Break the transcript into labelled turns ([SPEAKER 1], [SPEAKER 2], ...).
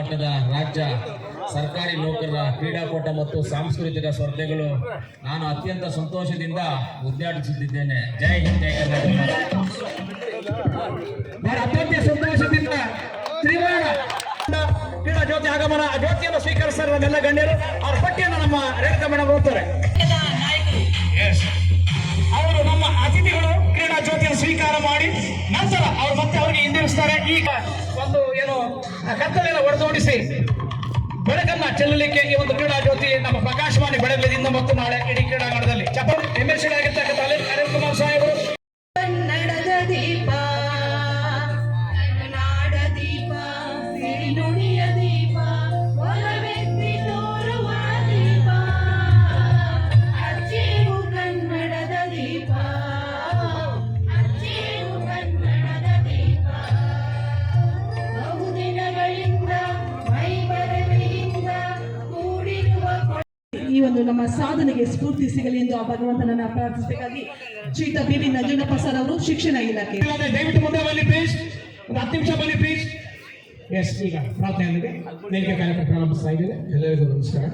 [SPEAKER 1] ಮಟ್ಟದ ರಾಜ್ಯ, ಸರ್ಕಾರಿ ನೌಕರರ ಕ್ರೀಡಾಕೂಟ ಮತ್ತು ಸಾಂಸ್ಕೃತಿಕ ಸ್ಪರ್ಧೆಗಳು ನಾನು ಅತ್ಯಂತ ಸಂತೋಷದಿಂದ ಉದ್ಘಾಟಿಸುತ್ತಿದ್ದೇನೆ. ಜೈ ಹಿಂದ್, ಜೈ ಕರ್ನಾಟಕ.
[SPEAKER 2] ಅತ್ಯಂತ ಸಂತೋಷದಿಂದ ಕ್ರೀಡಾ ಆಗಮನ ಜ್ಯೋತಿಯನ್ನು ಸ್ವೀಕರಿಸಿರುವ ಗಣ್ಯರು, ಅವರ ಪಟ್ಟಿಯನ್ನು ನಮ್ಮ ರೇಖಾ ಮೇಡಮ್ ಓದ್ತಾರೆ ಸ್ವೀಕಾರ ಮಾಡಿ ನಂತರ ಅವರು ಮತ್ತೆ ಅವರಿಗೆ ಹಿಂದಿರುಸ್ತಾರೆ ಈಗ ಒಂದು ಏನು ಕತ್ತಲೆಲ್ಲ ಹೊಡೆದೋಡಿಸಿ ಬೆಳಕನ್ನ ಚೆಲ್ಲಲಿಕ್ಕೆ ಈ ಒಂದು ಕ್ರೀಡಾ ಜ್ಯೋತಿ ನಮ್ಮ ಪ್ರಕಾಶವಾಣಿ ಬೆಳಗಲಿದಿಂದ ಮತ್ತು ನಾಳೆ ಇಡೀ ಕ್ರೀಡಾಂಗಣದಲ್ಲಿ. ಚಪಲ್ ಎಂ ಎಲ್ ಸಿ ಆಗಿರ್ತಕ್ಕಂಥ ಅರವಿಂದ್ ಕುಮಾರ್ ಸಾಹೇಬರು.
[SPEAKER 3] ದೀಪ ದೀಪ
[SPEAKER 4] ಈ ಒಂದು ನಮ್ಮ ಸಾಧನೆಗೆ ಸ್ಫೂರ್ತಿ ಸಿಗಲಿ ಎಂದು ಆ ಭಗವಂತನನ್ನ ಪ್ರಾರ್ಥಿಸಬೇಕಾಗಿ ಶ್ರೀತ ಬಿ ವಿ ನಂಜುಂಡಪ್ಪ ಸರ್ ಅವರು ಶಿಕ್ಷಣ ಇಲಾಖೆ.
[SPEAKER 2] ದಯವಿಟ್ಟು ಮುಂದೆ ಬನ್ನಿ ಪ್ಲೀಸ್ ಒಂದು ಹತ್ತು ನಿಮಿಷ ಬನ್ನಿ ಪ್ಲೀಸ್ ಎಸ್ ಈಗ ಪ್ರಾರ್ಥನೆ ನೇರಿಕೆ ಕಾರ್ಯಕ್ರಮ ಪ್ರಾರಂಭಿಸ್ತಾ ಇದ್ದೇವೆ.
[SPEAKER 5] ಎಲ್ಲರಿಗೂ ನಮಸ್ಕಾರ.